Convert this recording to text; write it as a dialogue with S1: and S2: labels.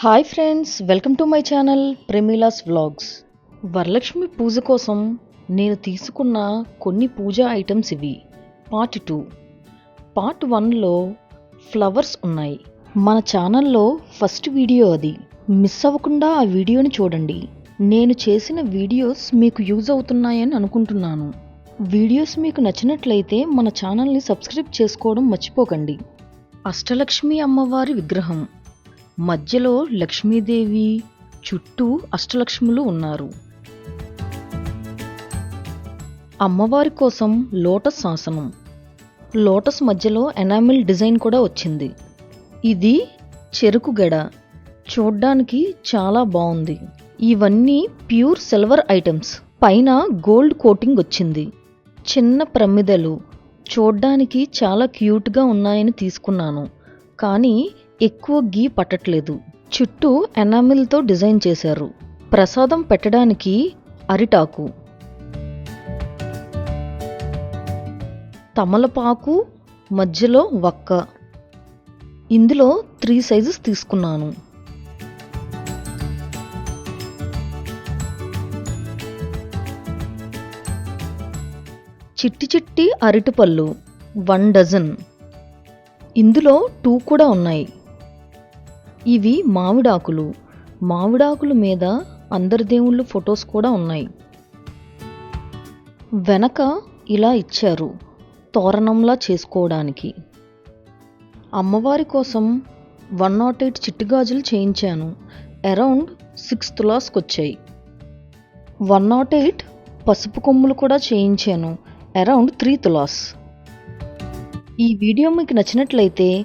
S1: Hi friends welcome to my channel Premila's vlogs. Varalakshmi Puja కోసం నేను తీసుకున్న కొన్ని పూజా ఐటమ్స్ ఇవి. Part two. పార్ట్ వన్లో ఫ్లవర్స్ ఉన్నాయి. మన ఛానల్లో ఫస్ట్ వీడియో అది. మిస్ అవ్వకుండా ఆ వీడియోని చూడండి. నేను చేసిన వీడియోస్ మీకు యూజ్ అవుతున్నాయని అనుకుంటున్నాను. వీడియోస్ మీకు నచ్చినట్లయితే మన ఛానల్ని సబ్స్క్రైబ్ చేసుకోవడం మర్చిపోకండి. అష్టలక్ష్మి అమ్మవారి విగ్రహం. మధ్యలో లక్ష్మీదేవి చుట్టూ అష్టలక్ష్ములు ఉన్నారు. అమ్మవారి కోసం లోటస్ ఆసనం. లోటస్ మధ్యలో ఎనామిల్ డిజైన్ కూడా వచ్చింది. ఇది చెరుకు గడ. చూడ్డానికి చాలా బాగుంది. ఇవన్నీ ప్యూర్ సిల్వర్ ఐటమ్స్. పైన గోల్డ్ కోటింగ్ వచ్చింది. చిన్న ప్రమిదలు. చూడ్డానికి చాలా క్యూట్గా ఉన్నాయని తీసుకున్నాను. కానీ ఎక్కువ గీ పట్టట్లేదు. చుట్టూ ఎనామిల్తో డిజైన్ చేశారు. ప్రసాదం పెట్టడానికి అరిటాకు. తమలపాకు మధ్యలో వక్క. ఇందులో త్రీ సైజెస్ తీసుకున్నాను. చిట్టి చిట్టి అరటిపళ్ళు వన్ డజన్. ఇందులో టూ కూడా ఉన్నాయి. ఇవి మామిడాకులు. మామిడాకుల మీద అందరి దేవుళ్ళు ఫొటోస్ కూడా ఉన్నాయి. వెనక ఇలా ఇచ్చారు తోరణంలా చేసుకోవడానికి. అమ్మవారి కోసం వన్ నాట్ ఎయిట్ చిట్టుగాజులు చేయించాను. అరౌండ్ సిక్స్ తులాస్కి వచ్చాయి వన్ నాట్ ఎయిట్ పసుపు కొమ్ములు కూడా చేయించాను. అరౌండ్ త్రీ తులాస్ ఈ వీడియో మీకు నచ్చినట్లయితే